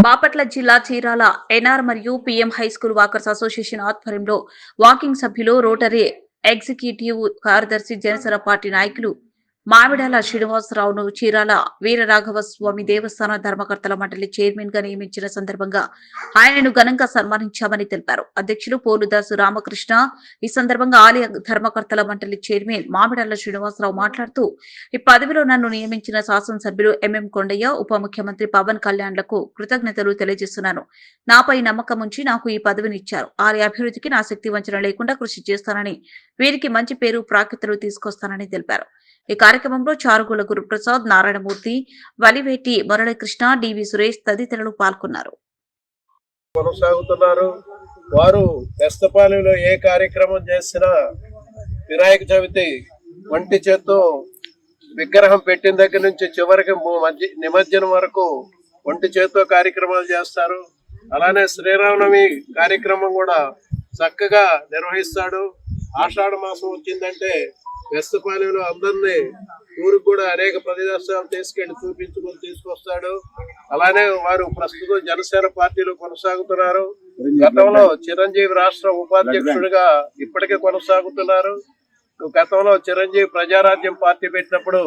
బాపట్ల జిల్లా చీరాల ఎన్ఆర్ మరియు PM high school walkers association ఆధ్వర్యంలో వాకింగ్ సభ్యులు రోటరీ ఎగ్జిక్యూటివ్ కార్యదర్శి జనసేన పార్టీ నాయకులు మామిడాల శ్రీనివాసరావును చీరాల వీరరాఘవ స్వామి దేవస్థాన ధర్మకర్తల మండలి చైర్మన్గా నియమించిన సందర్భంగా ఆయనను ఘనంగా సన్మానించామని తెలిపారు. అధ్యక్షులు పోలుదాసు రామకృష్ణ ఈ సందర్భంగా ఆలయ ధర్మకర్తల మండలి చైర్మన్ మామిడాల శ్రీనివాసరావు మాట్లాడుతూ ఈ పదవిలో నన్ను నియమించిన శాసనసభ్యులు ఎంఎం కొండయ్య ఉప ముఖ్యమంత్రి పవన్ కళ్యాణ్లకు కృతజ్ఞతలు తెలియజేస్తున్నాను. నాపై నమ్మకం ఉంచి నాకు ఈ పదవిని ఇచ్చారు. ఆలయ అభివృద్ధికి నా శక్తి వంచన లేకుండా కృషి చేస్తానని వీరికి మంచి పేరు ప్రాఖ్యతలు తీసుకొస్తానని తెలిపారు. ఈ కార్యక్రమంలో చారుగుల గురుప్రసాద్ నారాయణమూర్తి వలివేటి మురళీకృష్ణ డివి సురేష్ తదితరులు పాల్గొన్నారు. కొనసాగుతున్నారు. వారు పెస్తపాలెంలో ఏ కార్యక్రమం చేసినా వినాయక చవితి వంటి చేత్తో విగ్రహం పెట్టిన దగ్గర నుంచి చివరికి మధ్య నిమజ్జనం వరకు ఒంటి చేత్తో కార్యక్రమాలు చేస్తారు. అలానే శ్రీరామనవమి కార్యక్రమం కూడా చక్కగా నిర్వహిస్తాడు. ఆషాఢ మాసం వచ్చిందంటే బెస్తపాలెంలో అందరినీ ఊరికి కూడా అనేక ప్రదేశాలు తీసుకెళ్ళి చూపించుకొని తీసుకొస్తాడు. అలానే వారు ప్రస్తుతం జనసేన పార్టీలో కొనసాగుతున్నారు. గతంలో చిరంజీవి రాష్ట్ర ఉపాధ్యక్షుడిగా ఇప్పటికే కొనసాగుతున్నారు. గతంలో చిరంజీవి ప్రజారాజ్యం పార్టీ పెట్టినప్పుడు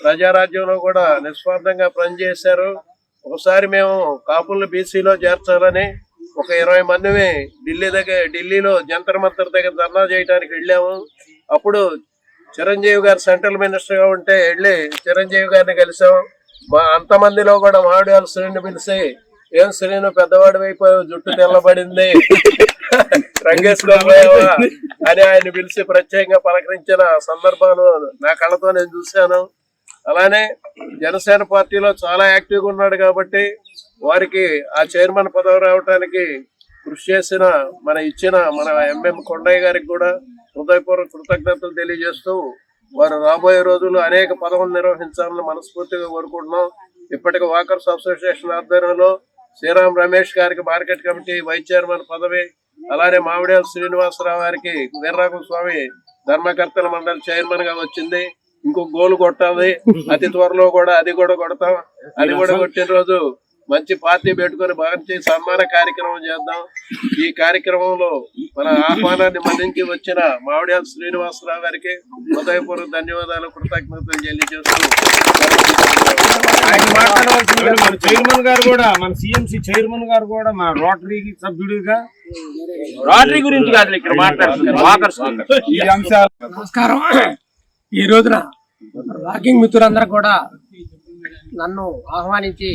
ప్రజారాజ్యంలో కూడా నిస్వార్థంగా పనిచేశారు. ఒకసారి మేము కాపులను బీసీలో చేర్చాలని ఒక ఇరవై మందిని ఢిల్లీ దగ్గర ఢిల్లీలో జంతర్ మంతర్ దగ్గర ధర్నా చేయడానికి వెళ్ళాము. అప్పుడు చిరంజీవి గారు సెంట్రల్ మినిస్టర్గా ఉంటే వెళ్ళి చిరంజీవి గారిని కలిసాం. మా అంతమందిలో కూడా మామిడివాళ్ళ శ్రేణి పిలిచి ఏం శ్రేణు పెద్దవాడు అయిపోయావు జుట్టు తెల్లబడింది? రంగేశ్వర అని ఆయన పిలిచి ప్రత్యేకంగా పలకరించిన సందర్భాలు నా కళ్ళతో నేను చూశాను. అలానే జనసేన పార్టీలో చాలా యాక్టివ్గా ఉన్నాడు కాబట్టి వారికి ఆ చైర్మన్ పదవి రావడానికి కృషి చేసిన మన ఇచ్చిన మన ఎంఎం కొండయ్య గారికి కూడా హృదయపూర్వక కృతజ్ఞతలు తెలియజేస్తూ వారు రాబోయే రోజుల్లో అనేక పదవులు నిర్వహించాలని మనస్ఫూర్తిగా కోరుకుంటున్నాం. ఇప్పటికి వాకర్స్ అసోసియేషన్ ఆధ్వర్యంలో శ్రీరామ్ రమేష్ గారికి మార్కెట్ కమిటీ వైస్ చైర్మన్ పదవి అలానే మామిడియాల శ్రీనివాసరావు గారికి వీర్రాఘు స్వామి ధర్మకర్తల మండలి చైర్మన్గా వచ్చింది. ఇంకో గోల్ కొట్టాలి. అతి త్వరలో కూడా అది కూడా కొడతాం. అది కూడా కొట్టిన రోజు మంచి పార్టీ పెట్టుకొని మంచి సన్మాన కార్యక్రమం చేద్దాం. ఈ కార్యక్రమంలో మన ఆహ్వానాన్ని మన్నించి వచ్చిన మామిడియాల శ్రీనివాసరావు గారికి హృదయపూర్వక ధన్యవాదాలు కృతజ్ఞతలు తెలియజేస్తూ చైర్మన్ గారు కూడా మన సిఎంసి చైర్మన్ గారు కూడా మన రోటరీ సభ్యుడిగా లాటరీ గురించి కాదు ఇక్కడ ఈ అంశాలు. నమస్కారం. ఈ రోజున వాకింగ్ మిత్రులందరూ కూడా నన్ను ఆహ్వానించి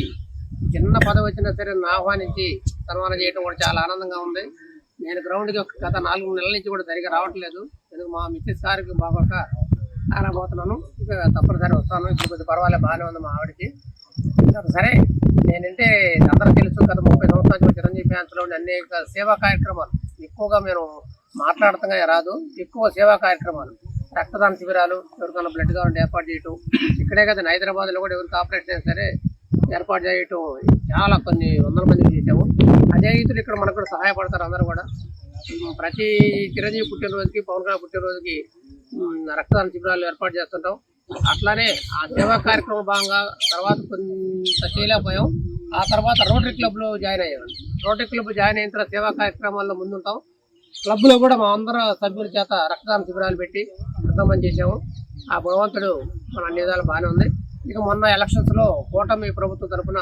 చిన్న పదవి వచ్చినా సరే ఆహ్వానించి సన్మానం చేయడం కూడా చాలా ఆనందంగా ఉంది. నేను గ్రౌండ్కి ఒక గత నాలుగు నెలల నుంచి కూడా సరిగా రావట్లేదు. ఎందుకు మా మిస్సెస్ గారికి బాగోక ఆనబోతున్నాను ఇక తప్పనిసరి వస్తాను. ఇప్పుడు కొద్దిగా పర్వాలేదు బాగానే ఉంది మా ఆవిడకి. ఇంకా సరే నేనంటే అందరూ తెలుసు గత ముప్పై సంవత్సరాల నుంచి చిరంజీవి ఫ్యాన్స్లో అనేక సేవా కార్యక్రమాలు. ఎక్కువగా మేము మాట్లాడటంగా రాదు. ఎక్కువ సేవా కార్యక్రమాలు. రక్తదాన శిబిరాలు ఎవరికైనా బ్లడ్ కావాలంటే ఏర్పాటు చేయటం. ఇక్కడే కదా హైదరాబాద్లో కూడా ఎవరికి ఆపరేషన్ అయినా సరే ఏర్పాటు చేయటం చాలా కొన్ని వందల మందికి చేసాము అదే రీతిలో ఇక్కడ మనకు కూడా సహాయపడతారు అందరూ కూడా. ప్రతి చిరంజీవి పుట్టినరోజుకి పవన్ కళ్యాణ్ పుట్టినరోజుకి రక్తదాన శిబిరాలు ఏర్పాటు చేస్తుంటాం. అట్లానే ఆ సేవా కార్యక్రమం భాగంగా తర్వాత కొంత చేయలేకపోయాం. ఆ తర్వాత రోటరీ క్లబ్లో జాయిన్ అయ్యాం రోటరీ క్లబ్ జాయిన్ అయిన తర్వాత సేవా కార్యక్రమాల్లో ముందుంటాం. క్లబ్లో కూడా మా అందరూ సభ్యుల చేత రక్తదాన శిబిరాలు పెట్టి రక్తదానం చేసాము ఆ భగవంతుడు మన అన్ని విధాలు బాగానే ఉంది. ఇక మొన్న ఎలక్షన్స్లో కూటమి ప్రభుత్వం తరఫున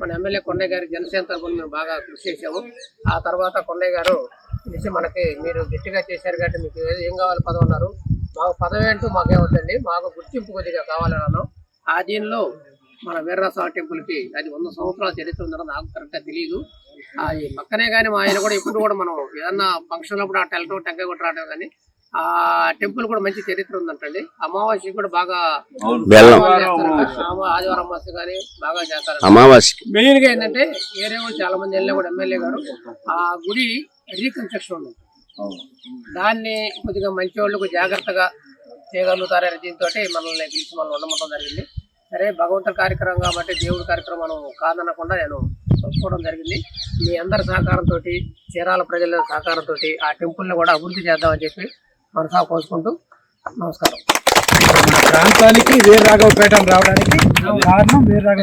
మన ఎమ్మెల్యే కొండయ్య గారి జనసేన తరఫున మేము బాగా కృషి చేసాము ఆ తర్వాత కొండయ్య గారు పిలిచి మనకి మీరు గట్టిగా చేశారు కాబట్టి మీకు ఏం కావాలి పదవి ఉన్నారు మాకు పదవి అంటూ మాకేమద్దండి మాకు గుర్తింపు కొద్దిగా కావాలన్నాను ఆ దీనిలో మన వీర్రాస్వామి టెంపుల్కి అది వంద సంవత్సరాల చరిత్ర ఉందని నాకు కరెక్ట్గా తెలియదు ఆ ఈ పక్కనే కానీ మా ఆయన కూడా ఇప్పుడు కూడా మనం ఏదన్నా ఫంక్షన్ కూడా ఆ టెల్టో టెంకాయ కొట్టి రావడం కానీ ఆ టెంపుల్ కూడా మంచి చరిత్ర ఉందంటండి. అమావాస్య కూడా బాగా బెల్లం. ఆదివారం అమావాస్య కానీ బాగా చేస్తారు. అమావాస్యకి మెయిన్గా ఏంటంటే ఏరియా చాలా మంది వెళ్ళిన కూడా ఎమ్మెల్యే గారు ఆ గుడి రీకన్స్ట్రక్షన్ ఉంది. దాన్ని కొద్దిగా మంచి వాళ్ళు జాగ్రత్తగా చేయగలుగుతారని దీంతో మనల్ని పిలిచి మనం ఉండమంటం జరిగింది. సరే భగవంతుడి కార్యక్రమం కాబట్టి దేవుడి కార్యక్రమం కాదనకుండా నేను ఒప్పుకోవడం జరిగింది. మీ అందరి సహకారంతో చీరాల ప్రజల సహకారంతో ఆ టెంపుల్ని కూడా అభివృద్ధి చేద్దామని చెప్పి మనసా కోసుకుంటూ నమస్కారం. ప్రాంతానికి వేరు రాఘవపేట రావడానికి కారణం వేరు రాఘవ